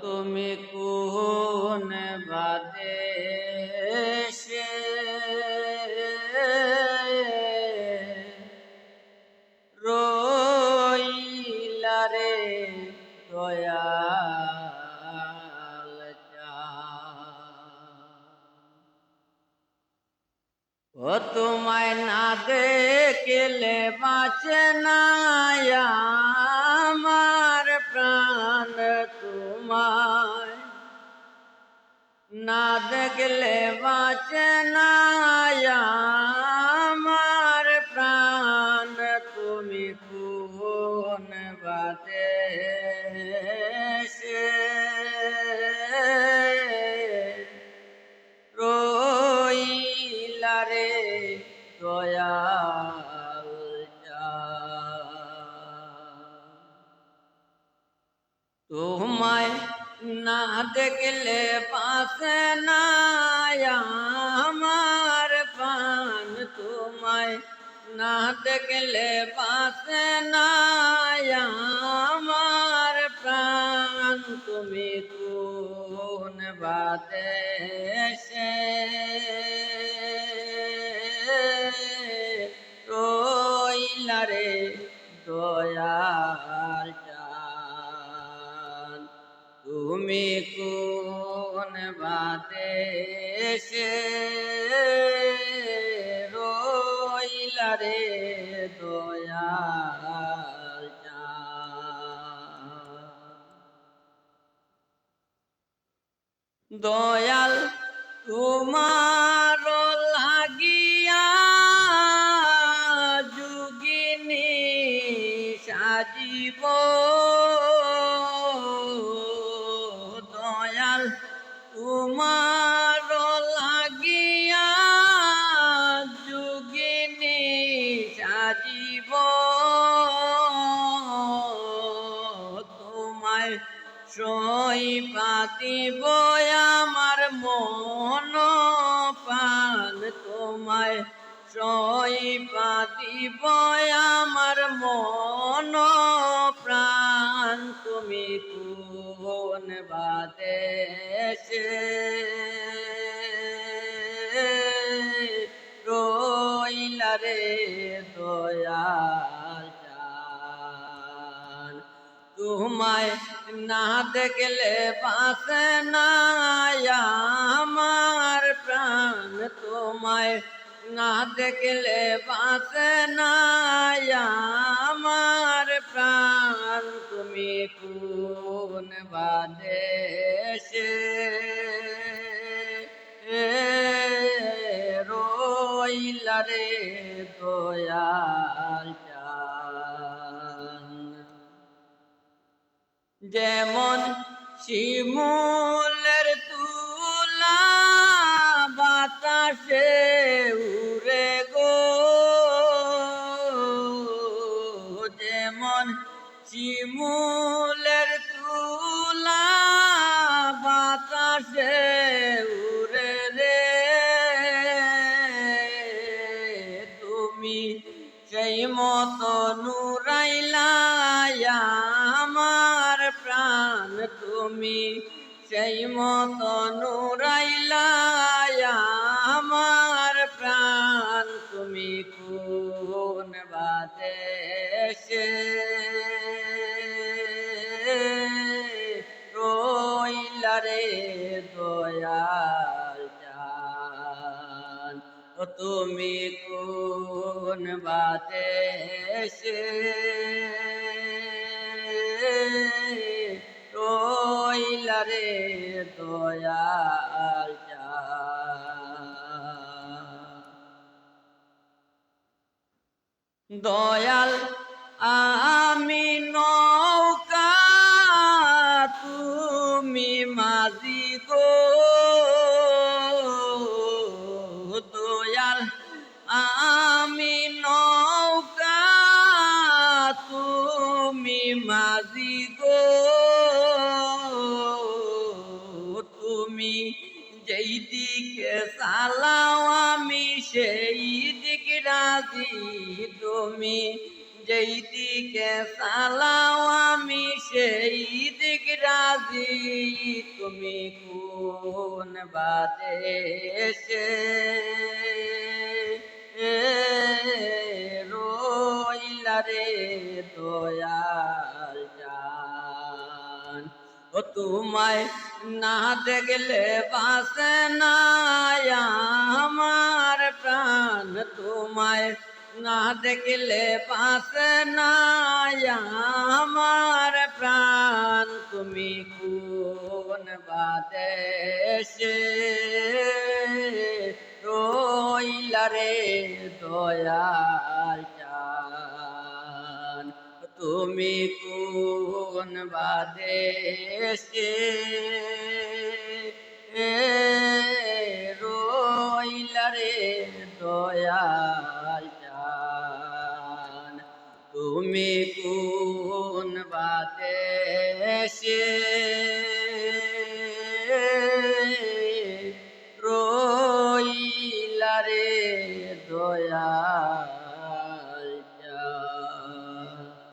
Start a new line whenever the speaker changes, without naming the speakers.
তুমি কোন বাদে সে? রইলা রে দয়াল ও তোমায় না দেখলে বাঁচে না আমার। প্রাণ তোমায়। না দেখলে বাঁচে না তোমায় না দেখলে পাশে আমার পান তোমায় না দেখলে পাশে আমার প্রাণ। তুমি কোন বাদে সে রইলা রে চান দয়াল তোমার লাগিয়া যুগিনী সাজিব সই পাতিব আমার মন পান তোমায়। সই পাতিব আমার মন প্রাণ, তুমি কোন বাদে সে রইলা তোমায় না দেখলে পাশে না আমার প্রাণ তোমায়। না দেখলে পাশে না আমার প্রাণ, তুমি কোন বাদে সে রইলা রে দয়াল যেমন শিমুলের তুমি সেই মতো আমার প্রাণ তুমি কোন বাদে সে রইলা রে দয়াল জান তুমি কোন বাদে রে দয়াল দয়াল আমি নৌকা রাজি তুমি যেই দিকে চালাও আমি, সেই দিক রাজি। তুমি কোন বাদেশে রইলা রে দয়াল জান? ও তোমায় না দেখলে বাসে না আমার প্রাণ। তোমায় না দেখলে পাশে না আমার প্রাণ। তুমি কোন বাদেশে রইলা রে দয়াল তুমি কোন বাদেশে